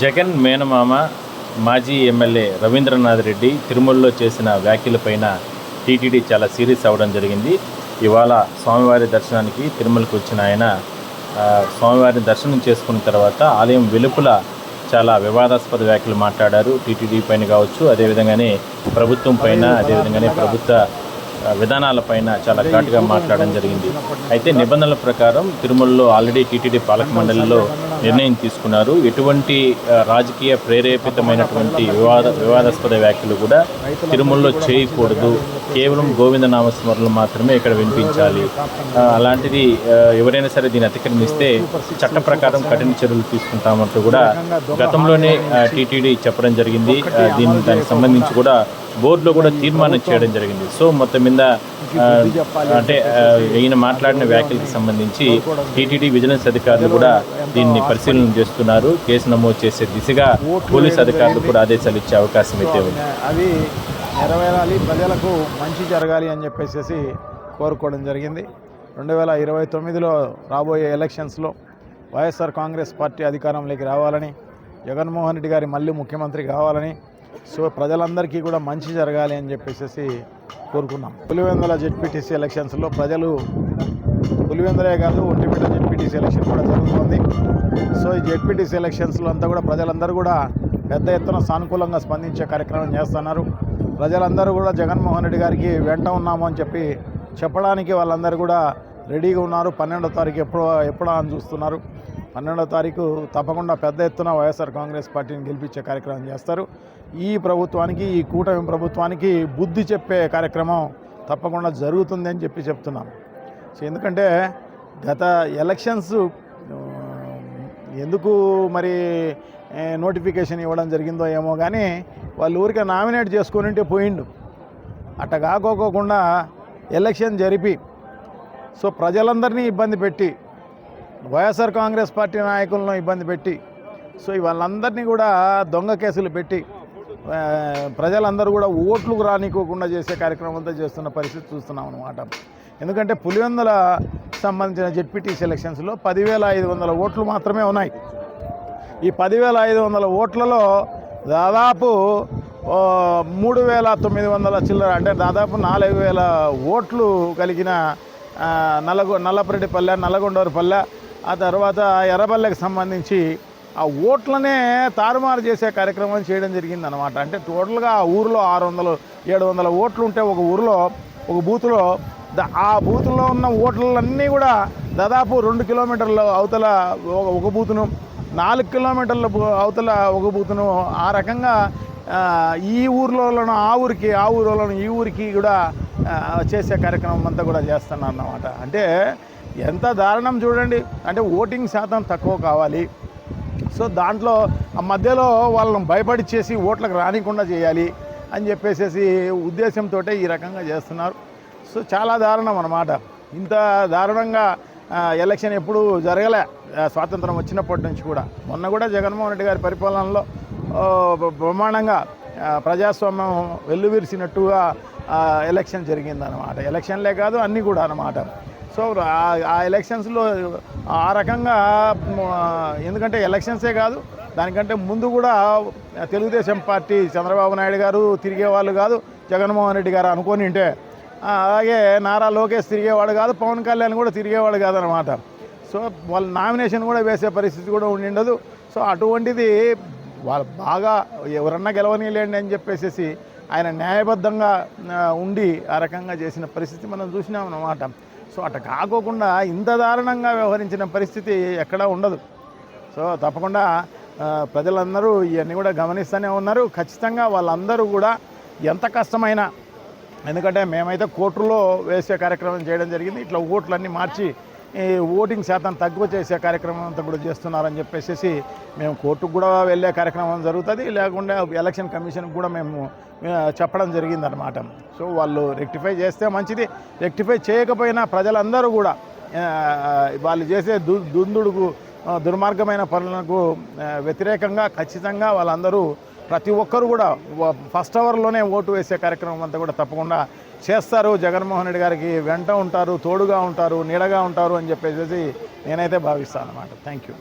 జగన్ మేనమామ మాజీ ఎమ్మెల్యే రవీంద్రనాథ్ రెడ్డి తిరుమలలో చేసిన వ్యాఖ్యలపైన టీటీడీ చాలా సీరియస్ అవ్వడం జరిగింది. ఇవాళ స్వామివారి దర్శనానికి తిరుమలకు వచ్చిన ఆయన స్వామివారిని దర్శనం చేసుకున్న తర్వాత ఆలయం వెలుపల చాలా వివాదాస్పద వ్యాఖ్యలు మాట్లాడారు. టీటీడీ పైన కావచ్చు అదేవిధంగానే ప్రభుత్వం పైన అదేవిధంగానే ప్రభుత్వ విధానాలపైన చాలా ఘాటుగా మాట్లాడడం జరిగింది. అయితే నిబంధనల ప్రకారం తిరుమలలో ఆల్రెడీ టీటీడీ పాలక మండలిలో నిర్ణయం తీసుకున్నారు. ఎటువంటి రాజకీయ ప్రేరేపితమైనటువంటి వివాద వివాదాస్పద వ్యాఖ్యలు కూడా తిరుమలలో చేయకూడదు. కేవలం గోవింద నామస్మరణలు మాత్రమే ఇక్కడ వినిపించాలి. అలాంటిది ఎవరైనా సరే దీన్ని అతిక్రమిస్తే చట్ట ప్రకారం కఠిన చర్యలు తీసుకుంటామంటూ కూడా గతంలోనే టీటీడీ చెప్పడం జరిగింది. దీని దానికి సంబంధించి కూడా బోర్డులో కూడా తీర్మానం చేయడం జరిగింది. సో మొత్తం మీద అంటే ఈయన మాట్లాడిన వ్యాఖ్యలకు సంబంధించి టీటీడీ విజిలెన్స్ అధికారులు కూడా దీన్ని పరిశీలన చేస్తున్నారు. కేసు నమోదు చేసే దిశగా పోలీస్ అధికారులు కూడా ఆదేశాలు ఇచ్చే అవకాశం అయితే ఉంది. అవి నెరవేరాలి ప్రజలకు మంచి జరగాలి అని చెప్పేసి కోరుకోవడం జరిగింది. రెండు వేల ఇరవై తొమ్మిదిలో రాబోయే ఎలక్షన్స్లో వైఎస్ఆర్ కాంగ్రెస్ పార్టీ అధికారంలోకి రావాలని జగన్మోహన్ రెడ్డి గారి మళ్ళీ ముఖ్యమంత్రి కావాలని సో ప్రజలందరికీ కూడా మంచి జరగాలి అని చెప్పేసి కోరుకున్నాం. పులివెందుల జెడ్పీటీసీ ఎలక్షన్స్లో ప్రజలు పులివెందులే కాదు ఒంటిపేట జెడ్పీటీసీ ఎలక్షన్ కూడా జరుగుతుంది. సో ఈ జెడ్పీటీసీ ఎలక్షన్స్లో అంతా కూడా ప్రజలందరూ కూడా పెద్ద ఎత్తున సానుకూలంగా స్పందించే కార్యక్రమం చేస్తున్నారు. ప్రజలందరూ కూడా జగన్మోహన్ రెడ్డి గారికి వెంట ఉన్నాము అని చెప్పి చెప్పడానికి వాళ్ళందరూ కూడా రెడీగా ఉన్నారు. పన్నెండో తారీఖు ఎప్పుడో ఎప్పుడో అని చూస్తున్నారు. పన్నెండో తారీఖు తప్పకుండా పెద్ద ఎత్తున వైఎస్ఆర్ కాంగ్రెస్ పార్టీని గెలిపించే కార్యక్రమం చేస్తారు. ఈ ప్రభుత్వానికి ఈ కూటమి ప్రభుత్వానికి బుద్ధి చెప్పే కార్యక్రమం తప్పకుండా జరుగుతుంది అని చెప్పి చెప్తున్నాను సో ఎందుకంటే గత ఎలక్షన్స్ ఎందుకు మరి నోటిఫికేషన్ ఇవ్వడం జరిగిందో ఏమో కానీ వాళ్ళు ఊరికే నామినేట్ చేసుకుని ఉంటే పోయిండు. అట్ట కాకోకుండా ఎలక్షన్ జరిపి సో ప్రజలందరినీ ఇబ్బంది పెట్టి వైఎస్ఆర్ కాంగ్రెస్ పార్టీ నాయకులను ఇబ్బంది పెట్టి సో వాళ్ళందరినీ కూడా దొంగ కేసులు పెట్టి ప్రజలందరూ కూడా ఓట్లు రానికోకుండా చేసే కార్యక్రమం అంతా చేస్తున్న పరిస్థితి చూస్తున్నాం అనమాట ఎందుకంటే పులివెందుల సంబంధించిన జెడ్పీటీసీ ఎలక్షన్స్లో పదివేల ఐదు వందల ఓట్లు మాత్రమే ఉన్నాయి. ఈ పదివేల ఐదు వందల ఓట్లలో దాదాపు మూడు వేల తొమ్మిది వందల చిల్లర అంటే దాదాపు నాలుగు వేల ఓట్లు కలిగిన ఆ, నల్లగొ నల్లపరెడ్డిపల్లె నల్లగొండవరిపల్లె ఆ తర్వాత ఎర్రబల్లెకి సంబంధించి ఆ ఓట్లనే తారుమారు చేసే కార్యక్రమం చేయడం జరిగింది అనమాట అంటే టోటల్గా ఆ ఊరిలో ఆరు వందలు ఏడు వందల ఓట్లు ఉంటే ఒక ఊరిలో ఒక బూత్లో ఆ బూత్లో ఉన్న ఓట్లన్నీ కూడా దాదాపు రెండు కిలోమీటర్ల అవతల ఒక- బూతును నాలుగు కిలోమీటర్ల అవతల ఒక బూతును ఆ రకంగా ఈ ఊర్లోనూ ఆ ఊరికి ఆ ఊరిలోనూ ఈ ఊరికి కూడా చేసే కార్యక్రమం అంతా కూడా చేస్తున్నాను అన్నమాట అంటే ఎంత దారుణం చూడండి. అంటే ఓటింగ్ శాతం తక్కువ కావాలి. సో దాంట్లో ఆ మధ్యలో వాళ్ళని భయపడిచ్చేసి ఓట్లకు రానికుండా చేయాలి అని చెప్పేసి ఉద్దేశంతో ఈ రకంగా చేస్తున్నారు. సో చాలా దారుణం అన్నమాట. ఇంత దారుణంగా ఎలక్షన్ ఎప్పుడు జరగలే. స్వాతంత్రం వచ్చినప్పటి నుంచి కూడా. మొన్న కూడా జగన్మోహన్ రెడ్డి గారి పరిపాలనలో బ్రహ్మాండంగా ప్రజాస్వామ్యం వెల్లువిరిసినట్టుగా ఎలక్షన్ జరిగిందనమాట ఎలక్షన్లే కాదు అన్నీ కూడా అన్నమాట. సో ఆ- ఎలక్షన్స్లో ఆ రకంగా ఎందుకంటే ఎలక్షన్సే కాదు దానికంటే ముందు కూడా తెలుగుదేశం పార్టీ చంద్రబాబు నాయుడు గారు తిరిగేవాళ్ళు కాదు జగన్మోహన్ రెడ్డి గారు అనుకొని ఉంటే అలాగే నారా లోకేష్ తిరిగేవాడు కాదు పవన్ కళ్యాణ్ కూడా తిరిగేవాడు కాదనమాట సో వాళ్ళ నామినేషన్ కూడా వేసే పరిస్థితి కూడా ఉండిండదు. సో అటువంటిది వాళ్ళు బాగా ఎవరన్నా గెలవనీయలేండి అని చెప్పేసి ఆయన న్యాయబద్ధంగా ఉండి ఆ రకంగా చేసిన పరిస్థితి మనం చూసినాం అన్నమాట సో అట్ట కాకోకుండా ఇంత దారుణంగా వ్యవహరించిన పరిస్థితి ఎక్కడా ఉండదు. సో తప్పకుండా ప్రజలందరూ ఇవన్నీ కూడా గమనిస్తూనే ఉన్నారు. ఖచ్చితంగా వాళ్ళందరూ కూడా ఎంత కష్టమైనా ఎందుకంటే మేమైతే కోర్టులో వేసే కార్యక్రమం చేయడం జరిగింది. ఇట్లా ఓట్లన్నీ మార్చి ఓటింగ్ శాతం తక్కువ చేసే కార్యక్రమం అంతా కూడా చేస్తున్నారని చెప్పేసి మేము కోర్టుకు కూడా వెళ్ళే కార్యక్రమం జరుగుతుంది లేకుండా ఎలక్షన్ కమిషన్కి కూడా మేము చెప్పడం జరిగిందనమాట సో వాళ్ళు రెక్టిఫై చేస్తే మంచిది. రెక్టిఫై చేయకపోయినా ప్రజలందరూ కూడా వాళ్ళు చేసే దు దుందుడుకు దుర్మార్గమైన పనులకు వ్యతిరేకంగా ఖచ్చితంగా వాళ్ళందరూ ప్రతి ఒక్కరు కూడా ఫస్ట్ అవర్లోనే ఓటు వేసే కార్యక్రమం అంతా కూడా తప్పకుండా చేస్తారు. జగన్మోహన్ రెడ్డి గారికి వెంట ఉంటారు తోడుగా ఉంటారు నీడగా ఉంటారు అని చెప్పేసి నేనైతే భావిస్తాను అనమాట థ్యాంక్ యూ